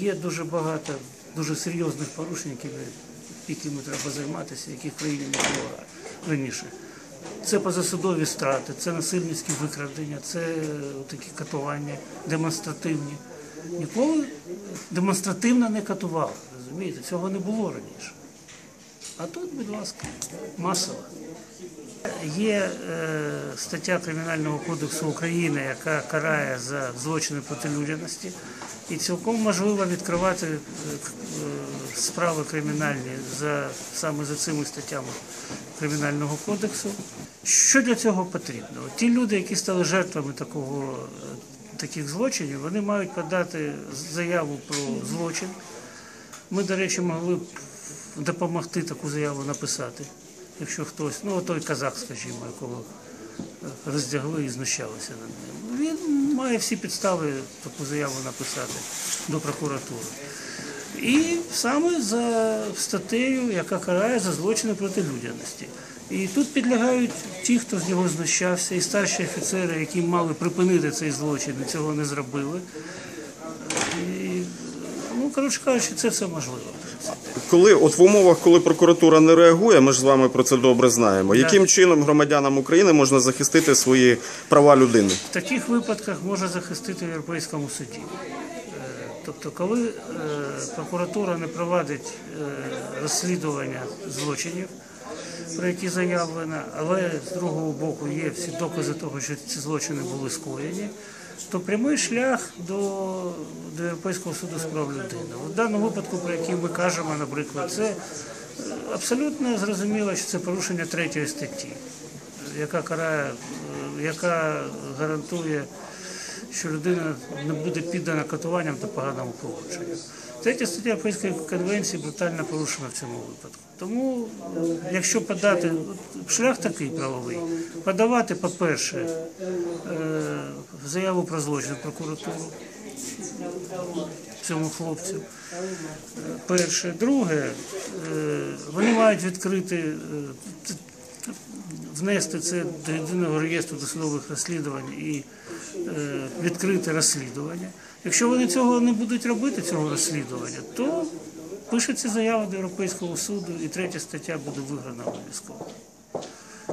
є дуже багато дуже серйозних порушень, якими, якими треба займатися, яких країні не було раніше. Це позасудові страти, це насильницькі викрадення, це е, такі катування демонстративні. Ніколи демонстративно не катували, розумієте? Цього не було раніше. А тут, будь ласка, масово. Є е, стаття Кримінального кодексу України, яка карає за злочини проти людяності, і цілком можливо відкривати е, справи кримінальні за саме за цими статтями Кримінального кодексу. Що для цього потрібно? Ті люди, які стали жертвами такого, е, таких злочинів, вони мають подати заяву про злочин. Ми, до речі, могли б допомогти таку заяву написати, якщо хтось, ну той казах, скажімо, якого е, роздягли і знущалися над ним. Він має всі підстави таку заяву написати до прокуратури. І саме за статтею, яка карає за злочини проти людяності. І тут підлягають ті, хто з нього знущався, і старші офіцери, які мали припинити цей злочин, і цього не зробили. Коротше кажучи, це все можливо. Коли от в умовах, коли прокуратура не реагує, ми ж з вами про це добре знаємо. Яким чином громадянам України можна захистити свої права людини? В таких випадках може захистити в Європейському суді. Е, Тобто, коли е, прокуратура не провадить е, розслідування злочинів, про які заявлено, але з другого боку є всі докази того, що ці злочини були скоєні, то прямий шлях до, до Європейського суду з прав людини. В даному випадку, про який ми кажемо, наприклад, це е, абсолютно зрозуміло, що це порушення третьої статті яка карає, е, яка гарантує, що людина не буде піддана катуванням та поганому поводженню. Третя стаття Європейської конвенції брутально порушена в цьому випадку. Тому, якщо подати шлях такий правовий, подавати, по-перше, е, заяву про злочин прокуратуру цьому хлопцю. Е, Перше, друге, е, вони мають відкрити внести це до єдиного реєстру досудових розслідувань і е, відкрити розслідування. Якщо вони цього не будуть робити, цього розслідування, то пишеться заява до Європейського суду і третя стаття буде виграна обов'язково.